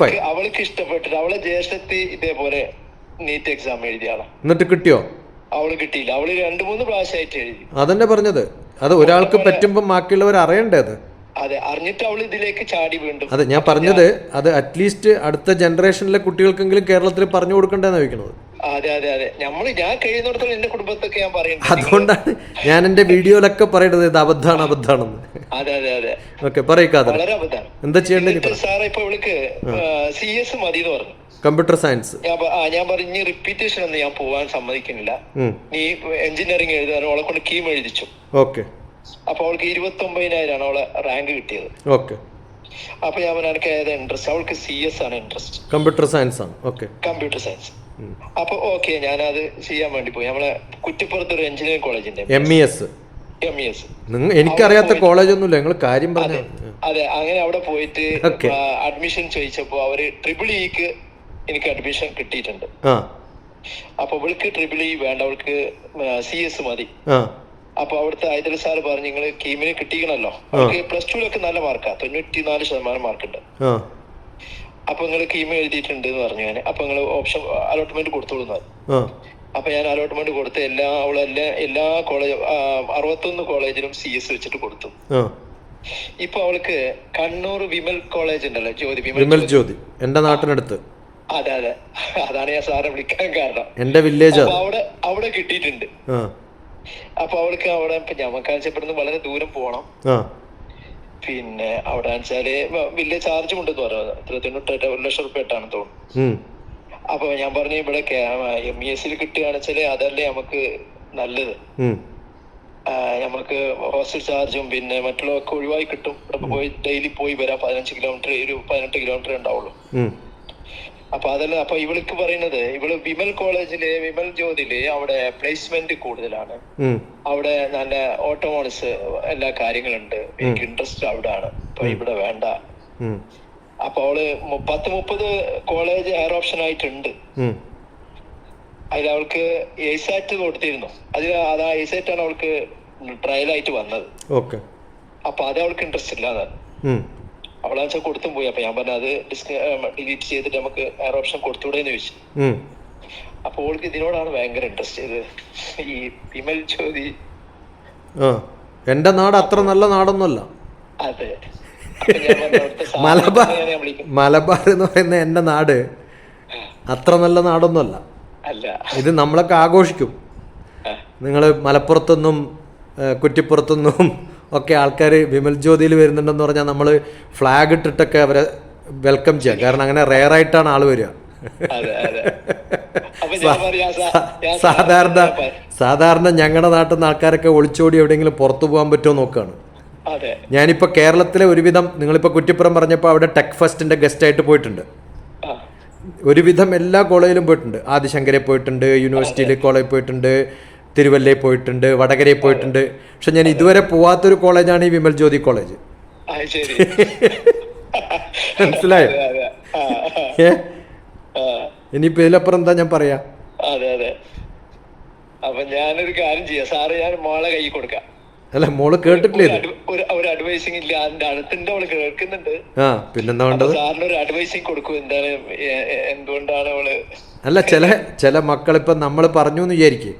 അവൾക്ക് ഇഷ്ടപ്പെട്ടിട്ട് അവളെ ജ്യേഷ്ഠത്തി ഇതേപോലെ നീറ്റ് എക്സാം എഴുതിയാണ് എന്നിട്ട് കിട്ടിയോ? അവൾ കിട്ടിയില്ല. അവൾ രണ്ടു മൂന്ന് പ്രാവശ്യമായിട്ട് എഴുതി. അതന്നെ പറഞ്ഞത്. അത് ഒരാൾക്ക് പറ്റുമ്പോൾ ബാക്കിയുള്ളവർ അറിയണ്ടേ അത്? അതെ അറിഞ്ഞിട്ട് അവൾ ഇതിലേക്ക് ചാടി വീണ്ടും അതെ ഞാൻ പറഞ്ഞത് അത് അറ്റ്ലീസ്റ്റ് അടുത്ത ജനറേഷനിലെ കുട്ടികൾക്കെങ്കിലും കേരളത്തിൽ പറഞ്ഞു കൊടുക്കണ്ടെന്ന് ചോദിക്കുന്നത്. അതെ അതെ അതെ. നമ്മൾ ഞാൻ കഴിയുന്നിടത്തോളം എന്റെ കുടുംബത്തൊക്കെ ഞാൻ പറയുന്നത് അതുകൊണ്ടാണ് ഞാൻ എന്റെ വീഡിയോയിലൊക്കെ പറയുന്നത് ഇത് അബദ്ധാണ് അബദ്ധമാണെന്ന്. അതെ അതെ അതെ. ഓക്കെ പറയിക്കാതെ വളരെ അബദ്ധമാണ്. എന്താ ചെയ്യേണ്ടത് എന്നിട്ട് സാറേ ഇപ്പൊ ഇവൾക്ക് സി എസ് മതി എന്ന് പറഞ്ഞു. Computer science. ഞാൻ പറഞ്ഞു റിപ്പീറ്റേഷൻ ഒന്നും ഞാൻ പോവാൻ സമ്മതിക്കുന്നില്ല. നീ എഞ്ചിനീയറിംഗ് എഴുതാൻ അവളെ കൊണ്ട് കീം എഴുതിച്ചു. ഓക്കെ. അപ്പൊ അവൾക്ക് ഇരുപത്തി ഒമ്പതിനായിരമാണ് അവളെ റാങ്ക് കിട്ടിയത്. ഓക്കെ. അപ്പൊ ഞാൻ പറഞ്ഞു എനിക്ക് ഏതാ ഇൻട്രസ്റ്റ് അവൾക്ക് സി എസ് ആണ് ഇൻട്രസ്റ്റ് കമ്പ്യൂട്ടർ സയൻസ് ആണ്. ഓക്കെ. Computer science. അപ്പൊ ഓക്കെ ഞാനത് ചെയ്യാൻ വേണ്ടി പോയി. നമ്മളെ കുറ്റിപ്പുറത്ത് ഒരു എഞ്ചിനീയറിംഗ് കോളേജിന്റെ M E S. M E S. എനിക്കറിയാത്ത കോളേജൊന്നുമില്ല നിങ്ങൾ കാര്യം പറഞ്ഞു അതെ അങ്ങനെ അവിടെ പോയിട്ട് അഡ്മിഷൻ ചോദിച്ചപ്പോ അവർ ട്രിപ്പിൾ ഇക്ക് എനിക്ക് അഡ്മിഷൻ കിട്ടിയിട്ടുണ്ട്. അപ്പൊ അവൾക്ക് ട്രിപ്പിൾ ഇ വേണ്ട അവൾക്ക് സി എസ് മതി. അപ്പൊ അവിടുത്തെ ഐദർ സാർ പറഞ്ഞു നിങ്ങൾ കീമിന് കിട്ടിക്കണല്ലോ. അവർക്ക് പ്ലസ് ടുവിലൊക്കെ നല്ല മാർക്കാ തൊണ്ണൂറ്റി നാല് ശതമാനം മാർക്കുണ്ട് അപ്പൊ നിങ്ങൾ കീമ എഴുതിയിട്ടുണ്ട് എന്ന് പറഞ്ഞു ഞാൻ അപ്പൊ നിങ്ങൾ ഓപ്ഷൻ അലോട്ട്മെന്റ് കൊടുത്തോളൂ. അപ്പൊ ഞാൻ അലോട്ട്മെന്റ് കൊടുത്ത് എല്ലാ അവൾ എല്ലാ കോളേജ് അറുപത്തൊന്ന് കോളേജിലും സി എസ് വെച്ചിട്ട് കൊടുത്തു. ഇപ്പൊ അവൾക്ക് കണ്ണൂർ വിമൽ കോളേജ് ഉണ്ടല്ലോ ജ്യോതി വിമൽ ജ്യോതി. എന്റെ നാട്ടിനടുത്ത്. അതെ അതെ. അതാണ് ഞാൻ സാറെ വിളിക്കാൻ കാരണം. എന്റെ വില്ലേജ് അവിടെ അവിടെ കിട്ടിയിട്ടുണ്ട്. അപ്പൊ അവൾക്ക് അവിടെ ഇപ്പൊ ഞമ്മക്കാഴ്ചപ്പെടുന്ന വളരെ ദൂരം പോകണം. ആ. പിന്നെ അവിടെ വെച്ചാൽ വലിയ ചാർജും ഉണ്ടെന്ന് തൊണ്ണൂറ്റെട്ട് ഒരു ലക്ഷം റുപ്യ ഇട്ടാണെന്ന് തോന്നുന്നു. അപ്പൊ ഞാൻ പറഞ്ഞു ഇവിടെ എം ഇ എസിൽ കിട്ടുകയാണെന്ന് വെച്ചാൽ അതല്ലേ നമുക്ക് നല്ലത്. നമുക്ക് ഹോസ്റ്റൽ ചാർജും പിന്നെ മറ്റുള്ളതൊക്കെ ഒഴിവായി കിട്ടും. ഇവിടെ പോയി ഡെയിലി പോയി വരാം പതിനഞ്ച് കിലോമീറ്റർ ഒരു പതിനെട്ട് കിലോമീറ്റർ ഉണ്ടാവുള്ളൂ. അപ്പൊ അതല്ല അപ്പൊ ഇവൾക്ക് പറയുന്നത് ഇവൾ വിമൽ കോളേജിൽ വിമൽ ജ്യോതിൽ അവിടെ പ്ലേസ്മെന്റ് കൂടുതലാണ്. അവിടെ നല്ല ഓട്ടോമോണിസ് എല്ലാ കാര്യങ്ങളുണ്ട്. എനിക്ക് ഇൻട്രസ്റ്റ് അവിടെയാണ് അപ്പൊ ഇവിടെ വേണ്ട. അപ്പൊ അവൾ പത്ത് മുപ്പത് കോളേജ് എയർ ഓപ്ഷൻ ആയിട്ടുണ്ട്. അതിൽ അവൾക്ക് എയ്സാറ്റ് കൊടുത്തിരുന്നു. അതിൽ അതാ എയ്സാറ്റ് ആണ് അവൾക്ക് ട്രയൽ ആയിട്ട് വന്നത്. അപ്പൊ അത് അവൾക്ക് ഇൻട്രസ്റ്റ് ഇല്ലാതെ. അവളാ വെച്ചാൽ കൊടുത്തും പോയി. അപ്പൊ ഞാൻ പറഞ്ഞു അത് ഡിലീറ്റ് ചെയ്തിട്ട് നമുക്ക് വേറെ ഓപ്ഷൻ കൊടുത്തൂടെ എന്ന് ചോദിച്ചു അപ്പൊ ഓൾക്ക് ഇതിനോടാണ് ഭയങ്കര ഇൻട്രസ്റ്റ് ചെയ്ത് ഈ വിമൽ ചോദി എന്റെ നാട് അത്ര നല്ല നാടൊന്നുമല്ല. അതെ. മലബാർ മലബാർ എന്ന് പറയുന്ന എന്റെ നാട് അത്ര നല്ല നാടൊന്നുമല്ല. ഇത് നമ്മളൊക്കെ ആഘോഷിക്കും. നിങ്ങൾ മലപ്പുറത്തുനിന്നും കുറ്റിപ്പുറത്തൊന്നും ഒക്കെ ആൾക്കാർ വിമൽ ജ്യോതിയിൽ വരുന്നുണ്ടെന്ന് പറഞ്ഞാൽ നമ്മൾ ഫ്ലാഗ് ഇട്ടിട്ടൊക്കെ അവരെ വെൽക്കം ചെയ്യാം. കാരണം അങ്ങനെ റെയർ ആയിട്ടാണ് ആൾ വരിക. സാധാരണ സാധാരണ ഞങ്ങളുടെ നാട്ടിൽ നിന്ന് ആൾക്കാരൊക്കെ ഒളിച്ചോടി എവിടെയെങ്കിലും പുറത്തു പോകാൻ പറ്റുമോ നോക്കുകയാണ് ഞാനിപ്പോൾ കേരളത്തിലെ ഒരുവിധം നിങ്ങളിപ്പോൾ കുറ്റിപ്പുറം പറഞ്ഞപ്പോൾ അവിടെ ടെക് ഫസ്റ്റിന്റെ ഗസ്റ്റായിട്ട് പോയിട്ടുണ്ട്. ഒരുവിധം എല്ലാ കോളേജിലും പോയിട്ടുണ്ട്. ആദിശങ്കരെ പോയിട്ടുണ്ട് യൂണിവേഴ്സിറ്റിയിൽ കോളേജിൽ പോയിട്ടുണ്ട് തിരുവല്ലയിൽ പോയിട്ടുണ്ട് വടകരയിൽ പോയിട്ടുണ്ട്. പക്ഷെ ഞാൻ ഇതുവരെ പോവാത്തൊരു കോളേജാണ് ഈ വിമൽ ജ്യോതി കോളേജ്. മനസ്സിലായോ? ഏ? ഇനിയിപ്പോ ഇതിലപ്പുറം എന്താ ഞാൻ പറയാ? അതെ അതെ. അപ്പൊ ഞാനൊരു കാര്യം ചെയ്യാം. സാറ് ഞാൻ മോളെ കൈ കൊടുക്കാം. അല്ല മോൾ കേട്ടിട്ടില്ലേ ഒരു അഡ്വൈസിങ് ഇല്ല. എന്റെ അടുത്തിന്റെ അവൾ കേൾക്കുന്നുണ്ട്. ആ പിന്നെന്താ വേണ്ടത്? സാറിന് ഒരു അഡ്വൈസിങ് കൊടുക്കും. എന്താണ് എന്തുകൊണ്ടാണ് അവൾ അല്ല ചില ചില മക്കളിപ്പം നമ്മൾ പറഞ്ഞു എന്ന് വിചാരിക്കേ.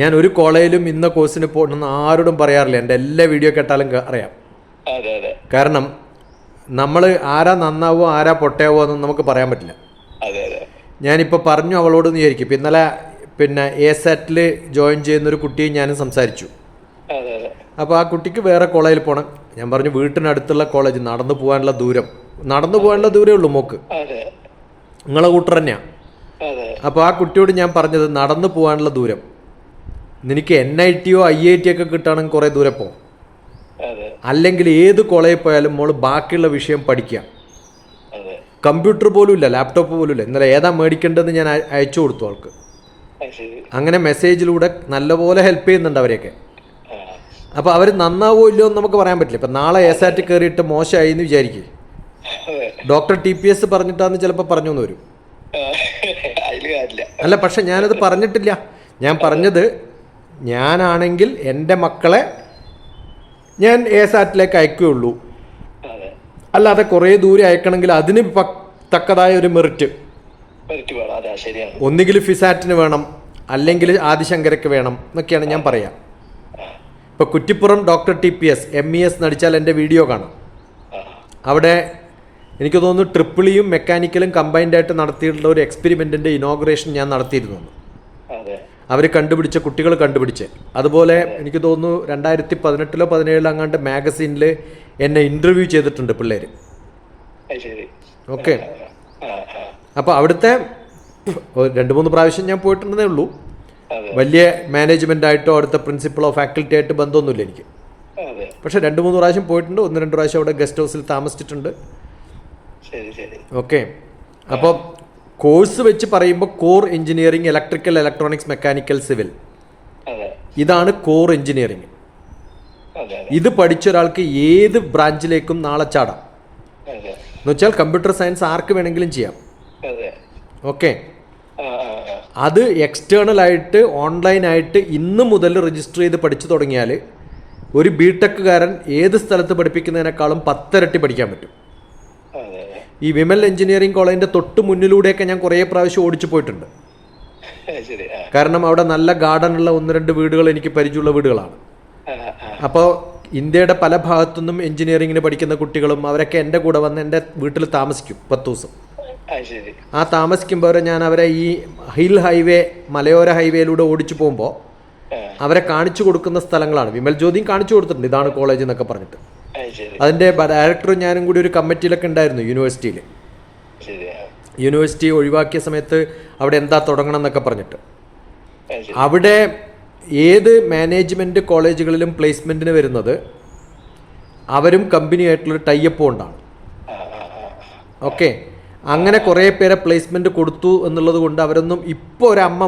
ഞാൻ ഒരു കോളേജിലും ഇന്ന കോഴ്സിന് പോകണമെന്ന് ആരോടും പറയാറില്ല. എന്റെ എല്ലാ വീഡിയോ കേട്ടാലും അറിയാം. കാരണം നമ്മൾ ആരാ നന്നാവോ ആരാ പൊട്ടയാവോ എന്നൊന്നും നമുക്ക് പറയാൻ പറ്റില്ല. ഞാനിപ്പോൾ പറഞ്ഞു അവളോട് എന്ന് വിചാരിക്കും. ഇപ്പം ഇന്നലെ പിന്നെ എ സെറ്റിൽ ജോയിൻ ചെയ്യുന്നൊരു കുട്ടിയെ ഞാനും സംസാരിച്ചു. അപ്പോൾ ആ കുട്ടിക്ക് വേറെ കോളേജിൽ പോകണം ഞാൻ പറഞ്ഞു വീട്ടിനടുത്തുള്ള കോളേജ് നടന്നു പോകാനുള്ള ദൂരം. നടന്നു പോകാനുള്ള ദൂരമേ ഉള്ളൂ മോക്ക്. നിങ്ങളെ കൂട്ടർ തന്നെയാണ് അപ്പോൾ ആ കുട്ടിയോട് ഞാൻ പറഞ്ഞത് നടന്നു പോകാനുള്ള ദൂരം. നിനക്ക് എൻ ഐ ടിയോ ഐ ഐ ടി ഒക്കെ കിട്ടുകയാണെങ്കിൽ കുറേ ദൂരെ പോകും അല്ലെങ്കിൽ ഏത് കോളേജിൽ പോയാലും മോൾ ബാക്കിയുള്ള വിഷയം പഠിക്കുക അതെ. കമ്പ്യൂട്ടർ പോലും ഇല്ല ലാപ്ടോപ്പ് പോലും ഇല്ല. ഇന്നലെ ഏതാ മേടിക്കേണ്ടതെന്ന് ഞാൻ അയച്ചു കൊടുത്തു ആൾക്ക്. അങ്ങനെ മെസ്സേജിലൂടെ നല്ലപോലെ ഹെൽപ്പ് ചെയ്യുന്നുണ്ട് അവരെയൊക്കെ. അപ്പൊ അപ്പോൾ അവർ നന്നാവോ ഇല്ലയോ എന്ന് നമുക്ക് പറയാൻ പറ്റില്ല. ഇപ്പൊ നാളെ എസാറ്റ് കയറിയിട്ട് മോശമായി എന്ന് വിചാരിക്കും. ഡോക്ടർ ടി പി എസ് പറഞ്ഞിട്ടാന്ന് ചിലപ്പോൾ പറഞ്ഞു എന്ന് വരും അല്ല പക്ഷെ ഞാനത് പറഞ്ഞിട്ടില്ല. ഞാൻ പറഞ്ഞത് ഞാനാണെങ്കിൽ എന്റെ മക്കളെ ഞാൻ എ സാറ്റിലേക്ക് അയക്കുകയുള്ളൂ. അല്ലാതെ കുറേ ദൂരെ അയക്കണമെങ്കിൽ അതിന് തക്കതായ ഒരു മെറിറ്റ് ഒന്നുകിൽ ഫിസാറ്റിന് വേണം അല്ലെങ്കിൽ ആദിശങ്കരക്ക് വേണം എന്നൊക്കെയാണ് ഞാൻ പറയാം. ഇപ്പൊ Kuttippuram doctor T P S M E S നടിച്ചാൽ എന്റെ വീഡിയോ കാണാം. അവിടെ എനിക്ക് തോന്നുന്നു ട്രിപ്പിളിയും മെക്കാനിക്കലും കമ്പൈൻഡ് ആയിട്ട് നടത്തിയിട്ടുള്ള ഒരു എക്സ്പെരിമെന്റിന്റെ ഇനോഗ്രേഷൻ ഞാൻ നടത്തിയിരുന്നു അവർ കണ്ടുപിടിച്ച കുട്ടികൾ കണ്ടുപിടിച്ച്. അതുപോലെ എനിക്ക് തോന്നുന്നു രണ്ടായിരത്തി പതിനെട്ടിലോ പതിനേഴിലോ അങ്ങാണ്ട് മാഗസീനിൽ എന്നെ ഇന്റർവ്യൂ ചെയ്തിട്ടുണ്ട് പിള്ളേര്. ഓക്കെ. അപ്പോൾ അവിടുത്തെ രണ്ടു മൂന്ന് പ്രാവശ്യം ഞാൻ പോയിട്ടുണ്ടെന്നേ ഉള്ളൂ. വലിയ മാനേജ്മെന്റ് ആയിട്ടോ അവിടുത്തെ പ്രിൻസിപ്പളോ ഫാക്കൽറ്റി ആയിട്ട് ബന്ധമൊന്നുമില്ല എനിക്ക്. പക്ഷെ രണ്ടു മൂന്ന് പ്രാവശ്യം പോയിട്ടുണ്ട്. ഒന്ന് രണ്ട് പ്രാവശ്യം അവിടെ ഗസ്റ്റ് ഹൗസിൽ താമസിച്ചിട്ടുണ്ട്. ഓക്കെ. അപ്പോൾ കോഴ്സ് വെച്ച് പറയുമ്പോൾ core engineering electrical electronics mechanical civil ഇതാണ് കോർ എഞ്ചിനീയറിംഗ്. ഇത് പഠിച്ച ഒരാൾക്ക് ഏത് ബ്രാഞ്ചിലേക്കും നാളെ ചാടാം. എന്ന് വെച്ചാൽ കമ്പ്യൂട്ടർ സയൻസ് ആർക്ക് വേണമെങ്കിലും ചെയ്യാം. ഓക്കെ? അത് എക്സ്റ്റേണൽ ആയിട്ട് ഓൺലൈൻ ആയിട്ട് ഇന്ന് മുതൽ രജിസ്റ്റർ ചെയ്ത് പഠിച്ചു തുടങ്ങിയാൽ ഒരു ബി ടെക്കുകാരൻ ഏത് സ്ഥലത്ത് പഠിപ്പിക്കുന്നതിനേക്കാളും പത്തരട്ടി പഠിക്കാൻ പറ്റും. ഈ വിമൽ എഞ്ചിനീയറിംഗ് കോളേജിന്റെ തൊട്ട് മുന്നിലൂടെയൊക്കെ ഞാൻ കുറേ പ്രാവശ്യം ഓടിച്ചു പോയിട്ടുണ്ട്. കാരണം അവിടെ നല്ല ഗാർഡൻ ഉള്ള ഒന്ന് രണ്ട് വീടുകൾ എനിക്ക് പരിചയമുള്ള വീടുകളാണ്. അപ്പോൾ ഇന്ത്യയുടെ പല ഭാഗത്തുനിന്നും എഞ്ചിനീയറിംഗിന് പഠിക്കുന്ന കുട്ടികളും അവരൊക്കെ എന്റെ കൂടെ വന്ന് എന്റെ വീട്ടിൽ താമസിക്കും പത്ത് ദിവസം. ആ താമസിക്കുമ്പോൾ ഞാൻ അവരെ ഈ ഹിൽ ഹൈവേ മലയോര ഹൈവേയിലൂടെ ഓടിച്ചു പോകുമ്പോൾ അവരെ കാണിച്ചു കൊടുക്കുന്ന സ്ഥലങ്ങളാണ്. വിമൽ ജ്യോതിയും കാണിച്ചു കൊടുത്തിട്ടുണ്ട് ഇതാണ് കോളേജ് എന്നൊക്കെ പറഞ്ഞിട്ട്. അതിന്റെ ഡയറക്ടറും ഞാനും കൂടി ഒരു കമ്മിറ്റിയിലൊക്കെ ഉണ്ടായിരുന്നു യൂണിവേഴ്സിറ്റിയിൽ യൂണിവേഴ്സിറ്റി ഒഴിവാക്കിയ സമയത്ത് അവിടെ എന്താ തുടങ്ങണം എന്നൊക്കെ പറഞ്ഞിട്ട്. അവിടെ ഏത് മാനേജ്മെന്റ് കോളേജുകളിലും പ്ലേസ്മെന്റിന് വരുന്നത് അവരും കമ്പനിയായിട്ടുള്ള ടൈപ്പ് കൊണ്ടാണ്. ഓക്കെ അങ്ങനെ കുറേ പേരെ പ്ലേസ്മെന്റ് കൊടുത്തു എന്നുള്ളത് കൊണ്ട് അവരൊന്നും ഇപ്പോൾ ഒരു അമ്മ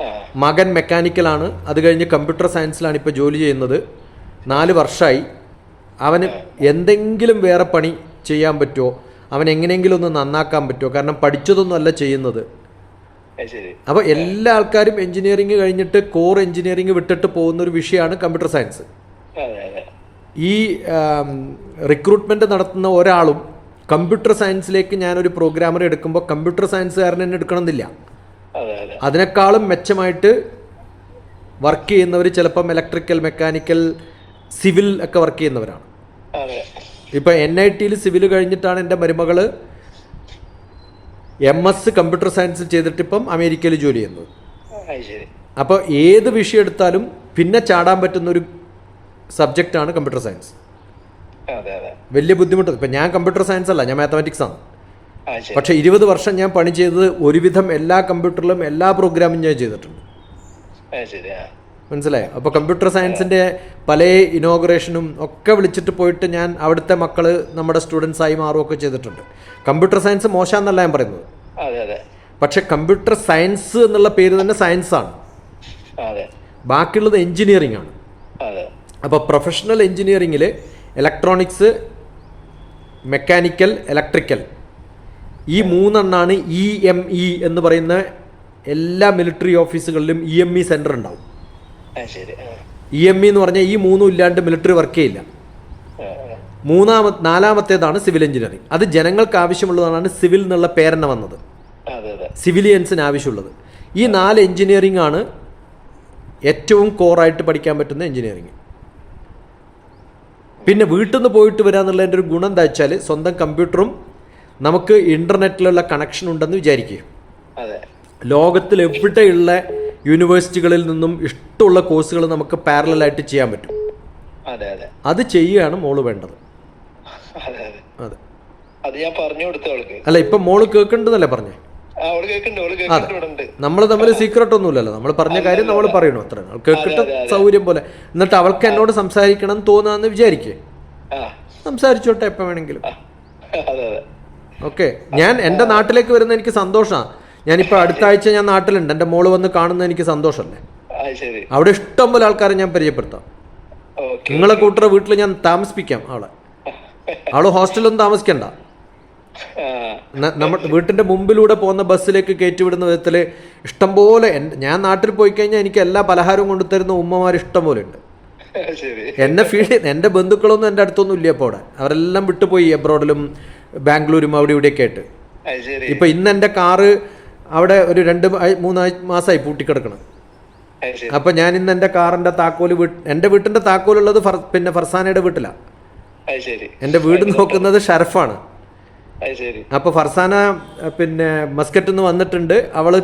ആ. മകൻ മെക്കാനിക്കലാണ് അത് കഴിഞ്ഞ് കമ്പ്യൂട്ടർ സയൻസിലാണ് ഇപ്പോൾ ജോലി ചെയ്യുന്നത്. നാല് വർഷമായി അവന് എന്തെങ്കിലും വേറെ പണി ചെയ്യാൻ പറ്റുമോ അവൻ എങ്ങനെയെങ്കിലും ഒന്ന് നന്നാക്കാൻ പറ്റുമോ കാരണം പഠിച്ചതൊന്നും അല്ല ചെയ്യുന്നത്. അപ്പോൾ എല്ലാ ആൾക്കാരും എഞ്ചിനീയറിംഗ് കഴിഞ്ഞിട്ട് കോർ എഞ്ചിനീയറിംഗ് വിട്ടിട്ട് പോകുന്ന ഒരു വിഷയമാണ് കമ്പ്യൂട്ടർ സയൻസ് ഈ റിക്രൂട്ട്മെന്റ് നടത്തുന്ന ഒരാളും കമ്പ്യൂട്ടർ സയൻസിലേക്ക് ഞാനൊരു പ്രോഗ്രാമർ എടുക്കുമ്പോൾ കമ്പ്യൂട്ടർ സയൻസുകാരൻ തന്നെ എടുക്കണമെന്നില്ല. അതെ അതെ. അതിനേക്കാളും മെച്ചമായിട്ട് വർക്ക് ചെയ്യുന്നവർ ചിലപ്പം ഇലക്ട്രിക്കൽ മെക്കാനിക്കൽ സിവിൽ ഒക്കെ വർക്ക് ചെയ്യുന്നവരാണ്. ഇപ്പൊ എൻ ഐ ടിയിൽ സിവിൽ കഴിഞ്ഞിട്ടാണ് എന്റെ മരുമകൾ എം എസ് കമ്പ്യൂട്ടർ സയൻസ് ചെയ്തിട്ട് ഇപ്പം അമേരിക്കയിൽ ജോലി ചെയ്യുന്നത്. അപ്പോൾ ഏത് വിഷയം എടുത്താലും പിന്നെ ചാടാൻ പറ്റുന്ന ഒരു സബ്ജക്റ്റ് ആണ് കമ്പ്യൂട്ടർ സയൻസ് വലിയ ബുദ്ധിമുട്ട്. ഇപ്പം ഞാൻ കമ്പ്യൂട്ടർ സയൻസ് അല്ല ഞാൻ മാത്തമാറ്റിക്സ് ആണ്. പക്ഷെ ഇരുപത് വർഷം ഞാൻ പണി ചെയ്തത് ഒരുവിധം എല്ലാ കമ്പ്യൂട്ടറിലും എല്ലാ പ്രോഗ്രാമും ഞാൻ ചെയ്തിട്ടുണ്ട്. മനസ്സിലായോ? അപ്പോൾ കമ്പ്യൂട്ടർ സയൻസിന്റെ പല ഇനോഗ്രേഷനും ഒക്കെ വിളിച്ചിട്ട് പോയിട്ട് ഞാൻ അവിടുത്തെ മക്കൾ നമ്മുടെ സ്റ്റുഡൻസ് ആയി മാറുകയൊക്കെ ചെയ്തിട്ടുണ്ട്. കമ്പ്യൂട്ടർ സയൻസ് മോശമെന്നല്ല ഞാൻ പറയുന്നത്. പക്ഷെ കമ്പ്യൂട്ടർ സയൻസ് എന്നുള്ള പേര് തന്നെ സയൻസ് ആണ്. ബാക്കിയുള്ളത് എഞ്ചിനീയറിംഗ് ആണ്. അപ്പോൾ പ്രൊഫഷണൽ എഞ്ചിനീയറിംഗിൽ ഇലക്ട്രോണിക്സ് മെക്കാനിക്കൽ ഇലക്ട്രിക്കൽ ഈ മൂന്നെണ്ണാണ് ഇ എം ഇ എന്ന് പറയുന്ന എല്ലാ മിലിറ്ററി ഓഫീസുകളിലും ഇ എം ഇ സെന്റർ ഉണ്ടാവും. ഇ എം ഇ എന്ന് പറഞ്ഞാൽ ഈ മൂന്നും ഇല്ലാണ്ട് മിലിറ്ററി വർക്ക് ചെയ്യില്ല ആ. മൂന്നാമത് നാലാമത്തേതാണ് സിവിൽ എഞ്ചിനീയറിംഗ് അത് ജനങ്ങൾക്ക് ആവശ്യമുള്ളതാണ് സിവിൽ എന്നുള്ള പേരെന്നെ വന്നത്. സിവിലിയൻസിന് ആവശ്യമുള്ളത്. ഈ നാല് എഞ്ചിനീയറിംഗ് ആണ് ഏറ്റവും കോറായിട്ട് പഠിക്കാൻ പറ്റുന്ന എഞ്ചിനീയറിംഗ് പിന്നെ വീട്ടിൽ നിന്ന് പോയിട്ട് വരാന്നുള്ളതിന്റെ ഒരു ഗുണം എന്താ വെച്ചാൽ സ്വന്തം കമ്പ്യൂട്ടറും നമുക്ക് ഇന്റർനെറ്റിലുള്ള കണക്ഷൻ ഉണ്ടെന്ന് വിചാരിക്കുക. ലോകത്തിൽ എവിടെയുള്ള യൂണിവേഴ്സിറ്റികളിൽ നിന്നും ഇഷ്ടമുള്ള കോഴ്സുകൾ നമുക്ക് പാരലായിട്ട് ചെയ്യാൻ പറ്റും. അതെ അതെ. അത് ചെയ്യുകയാണ് മോൾ വേണ്ടത്. അതെ അതെ. ഞാൻ പറഞ്ഞു കൊടുത്തു അവൾക്ക്. അല്ല ഇപ്പൊ മോൾ കേൾക്കേണ്ടതല്ലേ പറഞ്ഞേ? അതെ. നമ്മൾ തമ്മിൽ സീക്രട്ട് ഒന്നുമില്ലല്ലോ. നമ്മൾ പറഞ്ഞ കാര്യം നമ്മൾ പറയണു അത്ര. കേൾക്കിട്ട സൗകര്യം പോലെ. എന്നിട്ട് അവൾക്ക് എന്നോട് സംസാരിക്കണം തോന്നാന്ന് വിചാരിക്കേ. സംസാരിച്ചോട്ടെ എപ്പോൾ വേണമെങ്കിലും. ഓക്കെ ഞാൻ എന്റെ നാട്ടിലേക്ക് വരുന്ന എനിക്ക് സന്തോഷമാണ് ഞാനിപ്പോൾ അടുത്ത ആഴ്ച ഞാൻ നാട്ടിലുണ്ട്. എന്റെ മോൾ വന്ന് കാണുന്നത് എനിക്ക് സന്തോഷമല്ലേ? അവിടെ ഇഷ്ടം പോലെ ആൾക്കാരെ ഞാൻ പരിചയപ്പെടുത്താം. നിങ്ങളെ കൂട്ടറെ വീട്ടിൽ ഞാൻ താമസിപ്പിക്കാം അവളെ അവൾ ഹോസ്റ്റലൊന്നും താമസിക്കണ്ട. നമ്മുടെ വീട്ടിന്റെ മുമ്പിലൂടെ പോകുന്ന ബസ്സിലേക്ക് കയറ്റിവിടുന്ന വിധത്തിൽ ഇഷ്ടംപോലെ ഞാൻ നാട്ടിൽ പോയി കഴിഞ്ഞാൽ എനിക്ക് എല്ലാ പലഹാരവും കൊണ്ടുതരുന്ന ഉമ്മമാർ ഇഷ്ടം പോലെ ഉണ്ട് എന്നെ ഫീൽ എന്റെ ബന്ധുക്കളൊന്നും എന്റെ അടുത്തൊന്നും ഇല്ല ഇപ്പോൾ അവിടെ. അവരെല്ലാം വിട്ടുപോയി എബ്രോഡിലും ബാംഗ്ലൂരും അവിടെ ഇവിടെയൊക്കെ ആയിട്ട്. ഇപ്പൊ ഇന്ന് എന്റെ കാറ് അവിടെ ഒരു രണ്ട് മൂന്നാ മാസമായി പൂട്ടിക്കിടക്കണം. അപ്പൊ ഞാൻ ഇന്ന് എന്റെ കാറിന്റെ താക്കോൽ എന്റെ വീട്ടിന്റെ താക്കോലുള്ളത് പിന്നെ ഫർസാനയുടെ വീട്ടിലാണ് എന്റെ വീട് നോക്കുന്നത് ഷറഫാണ്. അപ്പൊ ഫർസാന പിന്നെ മസ്കറ്റിൽ നിന്ന് വന്നിട്ടുണ്ട്. അവൾ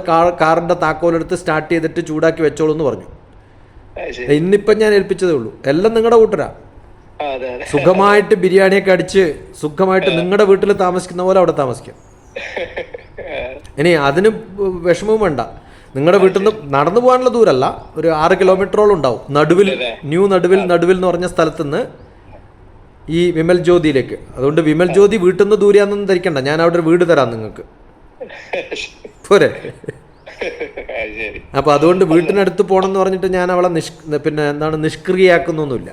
കാറിന്റെ താക്കോലെടുത്ത് സ്റ്റാർട്ട് ചെയ്തിട്ട് ചൂടാക്കി വെച്ചോളൂ എന്ന് പറഞ്ഞു. ഇന്നിപ്പം ഞാൻ ഏൽപ്പിച്ചതേ ഉള്ളൂ. എല്ലാം നിങ്ങളുടെ കൂട്ടരാ. സുഖമായിട്ട് ബിരിയാണിയൊക്കെ അടിച്ച് സുഖമായിട്ട് നിങ്ങളുടെ വീട്ടിൽ താമസിക്കുന്ന പോലെ അവിടെ താമസിക്കാം. ഇനി അതിന് വിഷമവും വേണ്ട. നിങ്ങളുടെ വീട്ടിൽ നിന്ന് നടന്നു പോകാനുള്ള ദൂരമല്ല ഒരു ആറ് കിലോമീറ്ററോളം ഉണ്ടാവും. നടുവിൽ ന്യൂ നടുവിൽ നടുവിൽ എന്ന് പറഞ്ഞ സ്ഥലത്ത് നിന്ന് ഈ വിമൽ ജ്യോതിയിലേക്ക്. അതുകൊണ്ട് വിമൽ ജ്യോതി വീട്ടിൽ നിന്ന് ദൂരെയാണെന്ന് ധരിക്കണ്ട. ഞാൻ അവിടെ ഒരു വീട് തരാം നിങ്ങൾക്ക്. പോരെ? അപ്പൊ അതുകൊണ്ട് വീട്ടിനടുത്ത് പോകണം എന്ന് പറഞ്ഞിട്ട് ഞാൻ അവളെ നിഷ് പിന്നെ എന്താണ് നിഷ്ക്രിയാക്കുന്നൊന്നുമില്ല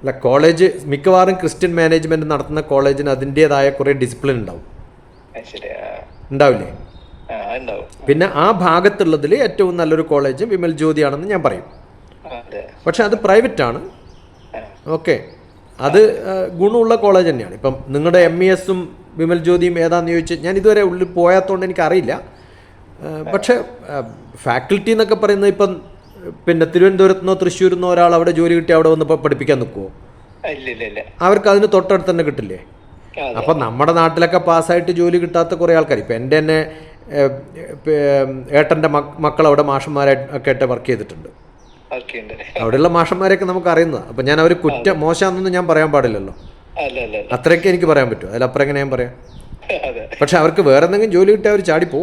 അല്ല കോളേജ് മിക്കവാറും ക്രിസ്ത്യൻ മാനേജ്മെന്റ് നടത്തുന്ന കോളേജിന് അതിന്റെതായ കുറെ ഡിസിപ്ലിൻ ഉണ്ടാവും. ഉണ്ടാവില്ലേ? പിന്നെ ആ ഭാഗത്തുള്ളതിൽ ഏറ്റവും നല്ലൊരു കോളേജ് വിമൽ ജ്യോതിയാണെന്ന് ഞാൻ പറയും. പക്ഷെ അത് പ്രൈവറ്റ് ആണ്. ഓക്കെ. അത് ഗുണമുള്ള കോളേജ് തന്നെയാണ്. ഇപ്പം നിങ്ങളുടെ എം ഇ എസും വിമൽ ജ്യോതിയും ഏതാന്ന് ചോദിച്ച് ഞാൻ ഇതുവരെ ഉള്ളിൽ പോയാത്തോണ്ട് എനിക്കറിയില്ല. അറിയില്ല പക്ഷേ ഫാക്കൽറ്റി എന്നൊക്കെ പറയുന്നത് ഇപ്പം പിന്നെ തിരുവനന്തപുരത്ത് നിന്നോ തൃശ്ശൂരിൽ നിന്നോ ഒരാൾ അവിടെ ജോലി കിട്ടി അവിടെ വന്ന് പഠിപ്പിക്കാൻ നിൽക്കുമോ അവർക്ക് അതിന് തൊട്ടടുത്ത് തന്നെ കിട്ടില്ലേ? അപ്പൊ നമ്മുടെ നാട്ടിലൊക്കെ പാസ്സായിട്ട് ജോലി കിട്ടാത്ത കുറേ ആൾക്കാർ ഇപ്പം എന്റെ തന്നെ ഏട്ടന്റെ മക്ക മക്കൾ അവിടെ മാഷന്മാരായിട്ട് ഒക്കെ ആയിട്ട് വർക്ക് ചെയ്തിട്ടുണ്ട്. അവിടെയുള്ള മാഷന്മാരെയൊക്കെ നമുക്ക് അറിയുന്നതാണ് അപ്പം ഞാൻ അവർ കുറ്റം മോശമാണെന്നൊന്നും ഞാൻ പറയാൻ പാടില്ലല്ലോ. അത്രയൊക്കെ എനിക്ക് പറയാൻ പറ്റും. അതിലപ്പുറം എങ്ങനെ ഞാൻ പറയാം? പക്ഷെ അവർക്ക് വേറെ എന്തെങ്കിലും ജോലി കിട്ടിയാൽ അവർ ചാടി ശരി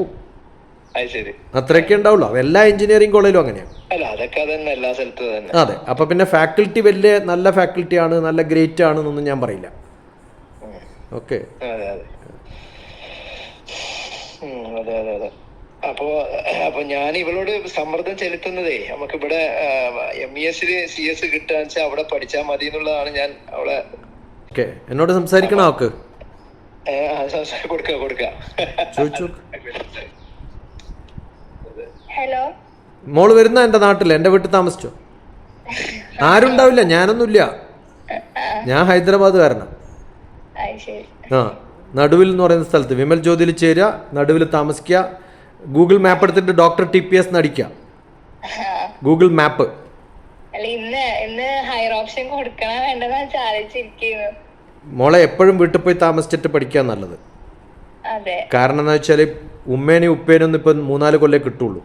അത്രയൊക്കെ ഉണ്ടാവുള്ളൂ. എല്ലാ എഞ്ചിനീയറിംഗ് കോളേജിലും അങ്ങനെയാണ് അതെ. അപ്പൊ പിന്നെ ഫാക്കൽറ്റി വലിയ നല്ല ഫാക്കൽറ്റി ആണ് നല്ല ഗ്രേറ്റ് ആണെന്നൊന്നും ഞാൻ പറയില്ല. ഓക്കെ അതെ അതെ. അപ്പോ അപ്പൊ ഞാൻ ഇവളോട് സമ്മർദ്ദം ചെലുത്തുന്നതേ നമുക്ക് ഇവിടെ എം ഇ എസിൽ സി എസ് കിട്ടാന്ന് വെച്ചാൽ അവിടെ പഠിച്ചാൽ മതി എന്നുള്ളതാണ് ഞാൻ അവളെ ഓക്കെ എന്നോട് സംസാരിക്കണോ അവക്ക് കൊടുക്ക കൊടുക്ക. ഹലോ? മോൾ വരുന്ന എന്റെ നാട്ടിൽ എന്റെ വീട്ടിൽ താമസിച്ചോ? ആരുണ്ടാവില്ല ഞാനൊന്നുമില്ല. ഞാൻ ഹൈദരാബാദ് കാരണം ശരി ആ നടുവിൽ എന്ന് പറയുന്ന സ്ഥലത്ത് വിമൽ ജ്യോതിയിൽ ചേരുക നടുവിൽ താമസിക്കുക ഗൂഗിൾ മാപ്പ് എടുത്തിട്ട് doctor T P S നടിക്കുക. Google map. മോളെ എപ്പോഴും വീട്ടിൽ പോയി താമസിച്ചിട്ട് പഠിക്കാൻ നല്ലത്. കാരണം എന്താ വെച്ചാൽ ഉമ്മേനെയും ഉപ്പേനും ഇപ്പൊ ഇപ്പം മൂന്നാൽ കൊല്ലേ കിട്ടുള്ളൂ.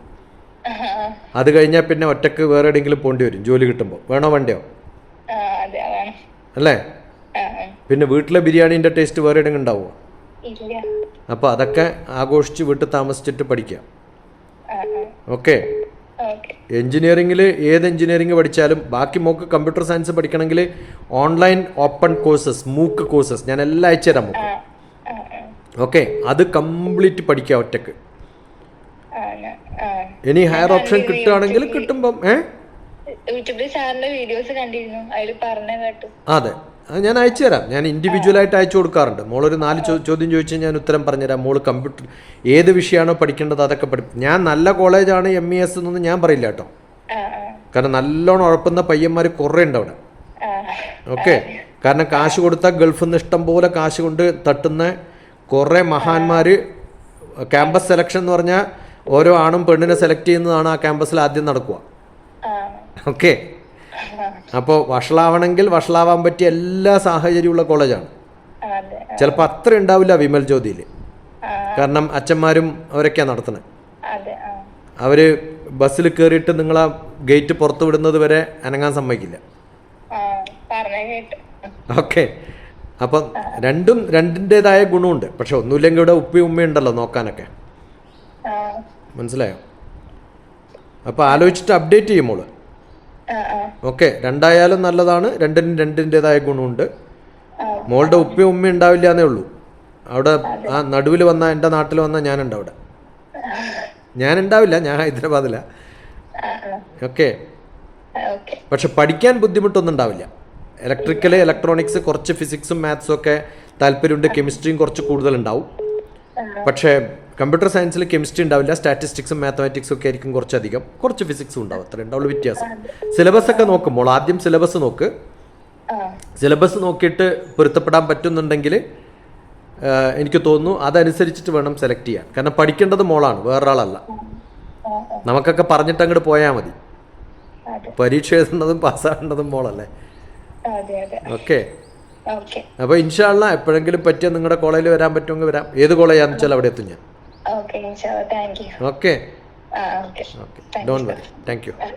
അത് കഴിഞ്ഞാൽ പിന്നെ ഒറ്റയ്ക്ക് വേറെ എവിടെയെങ്കിലും പോണ്ടി വരും ജോലി കിട്ടുമ്പോൾ വേണോ വേണ്ടയോ? അല്ലേ. പിന്നെ വീട്ടിലെ ബിരിയാണിന്റെ ടേസ്റ്റ് വേറെ എവിടെയെങ്കിലും ഉണ്ടാവുമോ അപ്പോൾ അതൊക്കെ ആഘോഷിച്ച് വീട്ടിൽ താമസിച്ചിട്ട് പഠിക്കാം. ഓക്കെ. എഞ്ചിനീയറിംഗിൽ ഏത് എഞ്ചിനീയറിംഗ് പഠിച്ചാലും ബാക്കി മോക്ക് കമ്പ്യൂട്ടർ സയൻസ് പഠിക്കണമെങ്കിൽ online open courses MOOC courses ഞാൻ എല്ലാം അയച്ചു തരാം മോക്ക്. ഓക്കെ. അത് കംപ്ലീറ്റ് പഠിക്കാം ഒറ്റയ്ക്ക്. ഇനി ഹയർ ഓപ്ഷൻ കിട്ടുകയാണെങ്കിൽ കിട്ടുമ്പം ഏ? യൂട്യൂബിൽ സാറിന്റെ വീഡിയോസ് കണ്ടിരുന്നു. അതിൽ പറഞ്ഞു കേട്ടു. അതെ. ഞാൻ അയച്ചു തരാം. ഞാൻ ഇൻഡിവിജ്വൽ ആയിട്ട് അയച്ചു കൊടുക്കാറുണ്ട്. മോളൊരു നാല് ചോദ്യം ചോദിച്ചാൽ ഞാൻ ഉത്തരം പറഞ്ഞുതരാം. മോൾ കമ്പ്യൂട്ടർ ഏത് വിഷയമാണോ പഠിക്കേണ്ടത് അതൊക്കെ പഠി ഞാൻ നല്ല കോളേജാണ് എം ഇ എസ് എന്നൊന്നും ഞാൻ പറയില്ല കേട്ടോ. കാരണം നല്ലോണം ഉഴപ്പുന്ന പയ്യന്മാർ കുറേ ഉണ്ട് അവിടെ. ഓക്കെ. കാരണം കാശ് കൊടുത്താൽ ഗൾഫിൽ നിന്ന് ഇഷ്ടം പോലെ കാശ് കൊണ്ട് തട്ടുന്ന കുറേ മഹാന്മാർ ക്യാമ്പസ് സെലക്ഷൻ എന്ന് പറഞ്ഞാൽ ഓരോ ആണും പെണ്ണിനെ സെലക്ട് ചെയ്യുന്നതാണ് ആ ക്യാമ്പസിൽ ആദ്യം നടക്കുക. ഓക്കെ അപ്പോൾ വഷളാവണമെങ്കിൽ വഷളാവാൻ പറ്റിയ എല്ലാ സാഹചര്യമുള്ള കോളേജാണ്. ചിലപ്പോൾ അത്ര ഉണ്ടാവില്ല വിമൽ ജ്യോതിയിൽ. കാരണം അച്ഛന്മാരും അവരൊക്കെയാണ് നടത്തുന്നത് അവർ ബസ്സിൽ കയറിയിട്ട് നിങ്ങളെ ഗേറ്റ് പുറത്ത് വിടുന്നത് വരെ അനങ്ങാൻ സമ്മതിക്കില്ല. ഓക്കെ അപ്പം രണ്ടും രണ്ടിന്റെതായ ഗുണമുണ്ട്. പക്ഷെ ഒന്നുമില്ലെങ്കിൽ ഇവിടെ ഉപ്പി ഉമ്മയുണ്ടല്ലോ നോക്കാനൊക്കെ. മനസ്സിലായോ? അപ്പോൾ ആലോചിച്ചിട്ട് അപ്ഡേറ്റ് ചെയ്യും മോൾ. ആ ആ. ഓക്കെ രണ്ടായാലും നല്ലതാണ് രണ്ടിനും രണ്ടിന്റെതായ ഗുണമുണ്ട്. മോളുടെ ഉപ്പയും ഉമ്മയും ഉണ്ടാവില്ല എന്നേ ഉള്ളൂ. അവിടെ ആ നടുവിൽ വന്ന എന്റെ നാട്ടിൽ വന്ന ഞാനുണ്ട് അവിടെ. ഞാൻ ഉണ്ടാവില്ല ഞാൻ ഓക്കെ ഓക്കെ പക്ഷെ പഠിക്കാൻ ബുദ്ധിമുട്ടൊന്നും ഉണ്ടാവില്ല. ഇലക്ട്രിക്കൽ ഇലക്ട്രോണിക്സ് കുറച്ച് ഫിസിക്സും മാത്സും ഒക്കെ താല്പര്യമുണ്ട് കെമിസ്ട്രിയും കുറച്ച് കൂടുതലുണ്ടാവും. പക്ഷേ കമ്പ്യൂട്ടർ സയൻസിൽ കെമിസ്ട്രി ഉണ്ടാവില്ല സ്റ്റാറ്റിസ്റ്റിക്സും മാത്തമാറ്റിക്സും ഒക്കെ ആയിരിക്കും കുറച്ചധികം. കുറച്ച് ഫിസിക്സും ഉണ്ടാവും അത്ര ഉണ്ടാവുള്ള വ്യത്യാസം. സിലബസ് ഒക്കെ നോക്കുമ്പോൾ ആദ്യം സിലബസ് നോക്ക്. സിലബസ് നോക്കിയിട്ട് പൊരുത്തപ്പെടാൻ പറ്റുന്നുണ്ടെങ്കിൽ എനിക്ക് തോന്നുന്നു അതനുസരിച്ചിട്ട് വേണം സെലക്ട് ചെയ്യാൻ. കാരണം പഠിക്കേണ്ടത് മോളാണ് വേറൊരാളല്ല. നമുക്കൊക്കെ പറഞ്ഞിട്ട് അങ്ങോട്ട് പോയാൽ മതി. പരീക്ഷ എഴുതുന്നതും പാസ്സാകേണ്ടതും മോളല്ലേ? ഓക്കെ. അപ്പൊ അപ്പോൾ ഇൻഷാല്ല എപ്പോഴെങ്കിലും പറ്റിയ നിങ്ങളുടെ കോളേജിൽ വരാൻ പറ്റുമെങ്കിൽ വരാം. ഏത് കോളേജാന്ന് വെച്ചാൽ അവിടെ എത്തും ഞാൻ. ഓക്കെ താങ്ക് യു ഓക്കെ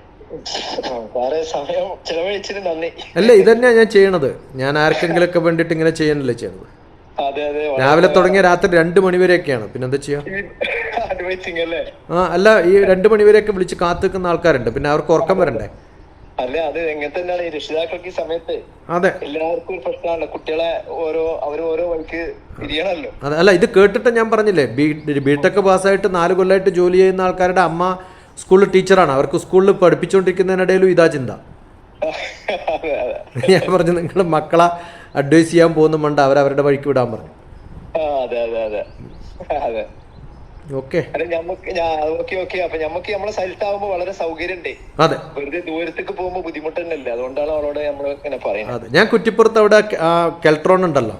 അല്ല ഇതന്നെയാണ് ഞാൻ ചെയ്യണത്. ഞാൻ ആർക്കെങ്കിലും ഒക്കെ വേണ്ടിട്ട് ഇങ്ങനെ ചെയ്യണല്ലേ ചെയ്യണത്? അതെ അതെ. രാവിലെ തുടങ്ങിയ രാത്രി രണ്ട് മണിവരെയൊക്കെയാണ് പിന്നെ എന്താ ചെയ്യാ? ആ അല്ല ഈ രണ്ട് മണിവരെയൊക്കെ വിളിച്ച് കാത്തു നിൽക്കുന്ന ആൾക്കാരുണ്ട്. പിന്നെ അവർക്ക് ഉറക്കം വരണ്ടേ? അല്ല അത് എങ്ങനെ തന്നെയാണ് ഈ രക്ഷിതാക്കൾക്ക് ഈ സമയത്ത്? അതെ. എല്ലാവർക്കും ഒരു പ്രശ്നമാണല്ലോ കുട്ടികളെ ഓരോ അവർ ഓരോ വഴിക്ക് തിരിയണല്ലോ അതെ അല്ല ഇത് കേട്ടിട്ട് ഞാൻ പറഞ്ഞില്ലേ ബി ബിടെക് പാസ്സായിട്ട് നാല് കൊല്ലമായിട്ട് ജോലി ചെയ്യുന്ന ആൾക്കാരുടെ അമ്മ സ്കൂളിൽ ടീച്ചറാണ്. അവർക്ക് സ്കൂളിൽ പഠിപ്പിച്ചുകൊണ്ടിരിക്കുന്നതിനിടയിലും ഇതാ ചിന്ത. ഞാൻ പറഞ്ഞു നിങ്ങൾ മക്കളെ അഡ്വൈസ് ചെയ്യാൻ പോകുന്നുമുണ്ട് അവരവരുടെ വഴിക്ക് വിടാൻ പറഞ്ഞു. അതെ അതെ അതെ. അതെ. നമ്മളെ സ്ഥലത്താവുമ്പോ വളരെ സൗകര്യമുണ്ടേ അതെ. വെറുതെ ദൂരത്തേക്ക് പോകുമ്പോ ബുദ്ധിമുട്ട് തന്നെയല്ലേ അതുകൊണ്ടാണ് അവളോട് നമ്മൾ ഇങ്ങനെ പറയുന്നത് അതെ. ഞാൻ കുറ്റിപ്പുറത്ത് അവിടെ കെൽട്രോൺ ഉണ്ടല്ലോ.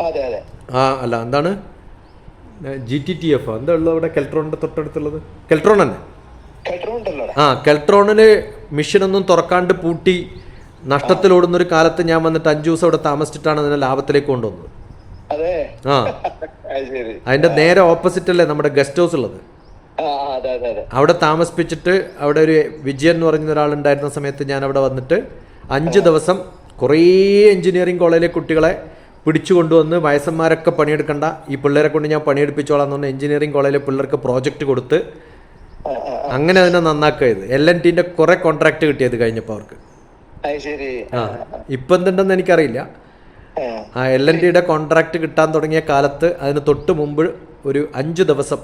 അതെ അതെ. ആ അല്ല എന്താണ്? ജി ടി ടി എഫ് എന്താ ഉള്ളത് അവിടെ കെൽട്രോണിന്റെ തൊട്ടടുത്തുള്ളത്? കെൽട്രോൺ തന്നെ? ആ കെൽട്രോണിന് മിഷനൊന്നും തുറക്കാണ്ട് പൂട്ടി നഷ്ടത്തിലോടുന്ന ഒരു കാലത്ത് ഞാൻ വന്നിട്ട് അഞ്ചു ദിവസം അവിടെ താമസിച്ചിട്ടാണ് അതിനെ ലാഭത്തിലേക്ക് കൊണ്ടുവന്നത്. ആ. അതിന്റെ നേരെ ഓപ്പോസിറ്റ് അല്ലേ നമ്മുടെ ഗസ്റ്റ് ഹൗസ് ഉള്ളത്? അവിടെ താമസിപ്പിച്ചിട്ട് അവിടെ ഒരു വിജയൻ എന്ന് പറയുന്ന ഒരാളുണ്ടായിരുന്ന സമയത്ത് ഞാൻ അവിടെ വന്നിട്ട് അഞ്ച് ദിവസം കുറേ എഞ്ചിനീയറിംഗ് കോളേജിലെ കുട്ടികളെ പിടിച്ചു കൊണ്ടുവന്ന് വയസ്സന്മാരൊക്കെ പണിയെടുക്കണ്ട. ഈ പിള്ളേരെ കൊണ്ട് ഞാൻ പണിയെടുപ്പിച്ചോളാം എന്ന് പറഞ്ഞ് എഞ്ചിനീയറിംഗ് കോളേജിലെ പിള്ളേർക്ക് പ്രോജക്റ്റ് കൊടുത്ത് അങ്ങനെ അതിനെ നന്നാക്കിയത് എൽ എൻ ടിന്റെ കുറെ കോൺട്രാക്ട് കിട്ടിയത് കഴിഞ്ഞപ്പോൾ അവർക്ക്. ഇപ്പം എന്തുണ്ടെന്ന് എനിക്കറിയില്ല. ആ, എൽ എൻ ഡിയുടെ കോൺട്രാക്ട് കിട്ടാൻ തുടങ്ങിയ കാലത്ത് അതിന് തൊട്ട് മുമ്പ് ഒരു അഞ്ച് ദിവസം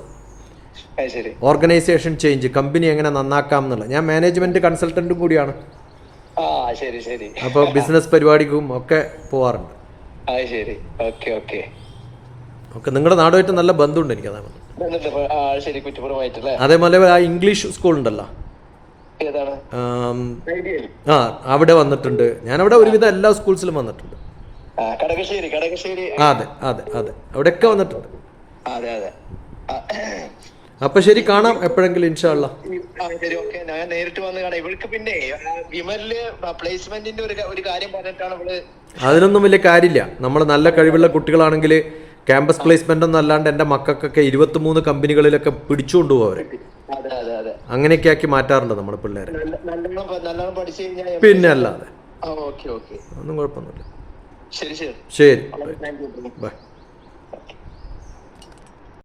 ഓർഗനൈസേഷൻ ചേഞ്ച് കമ്പനി എങ്ങനെ നന്നാക്കാം എന്നുള്ള. ഞാൻ മാനേജ്മെന്റ് കൺസൾട്ടന്റും കൂടിയാണ്. അപ്പൊ ബിസിനസ് പരിപാടിക്കും ഒക്കെ പോവാറുണ്ട്. ഓക്കെ നിങ്ങളുടെ നാടുമായിട്ട് നല്ല ബന്ധമുണ്ട് എനിക്ക് അതാണ് അതേപോലെ ആ ഇംഗ്ലീഷ് സ്കൂൾ ഉണ്ടല്ലോ. ആം, അവിടെ വന്നിട്ടുണ്ട്. ഞാൻ അവിടെ ഒരുവിധം എല്ലാ സ്കൂൾസിലും വന്നിട്ടുണ്ട്. കടകശ്ശേരി കടകശ്ശേരി. അതെ അതെ അതെ. അവിടെയൊക്കെ വന്നിട്ടുണ്ട്. അതെ അതെ. അപ്പൊ ശരി കാണാം എപ്പോഴെങ്കിലും ഇൻഷാള്ള ശരി ഓക്കെ. ഞാൻ നേരിട്ട് വന്ന് കാണാം. ഇവൾക്ക് പിന്നെ വിമലിൽ പ്ലേസ്മെന്റിന്റെ ഒരു ഒരു കാര്യം പറഞ്ഞിട്ടാണ് ഇവൾ അതിനൊന്നും വലിയ കാര്യമില്ല. നമ്മൾ നല്ല കഴിവുള്ള കുട്ടികളാണെങ്കിൽ ക്യാമ്പസ് പ്ലേസ്മെന്റ് ഒന്നും അല്ലാണ്ട് എന്റെ മക്കൾക്കൊക്കെ ഇരുപത്തിമൂന്ന് കമ്പനികളിലൊക്കെ പിടിച്ചുകൊണ്ടു അവരെ. അങ്ങനെയൊക്കെ ആക്കി മാറ്റാറുണ്ട് നമ്മുടെ പിള്ളേരെ. പിന്നെ അല്ലാതെ. ഒന്നും കുഴപ്പമൊന്നുമില്ല. ശരി ശരി. ശരി. ബൈ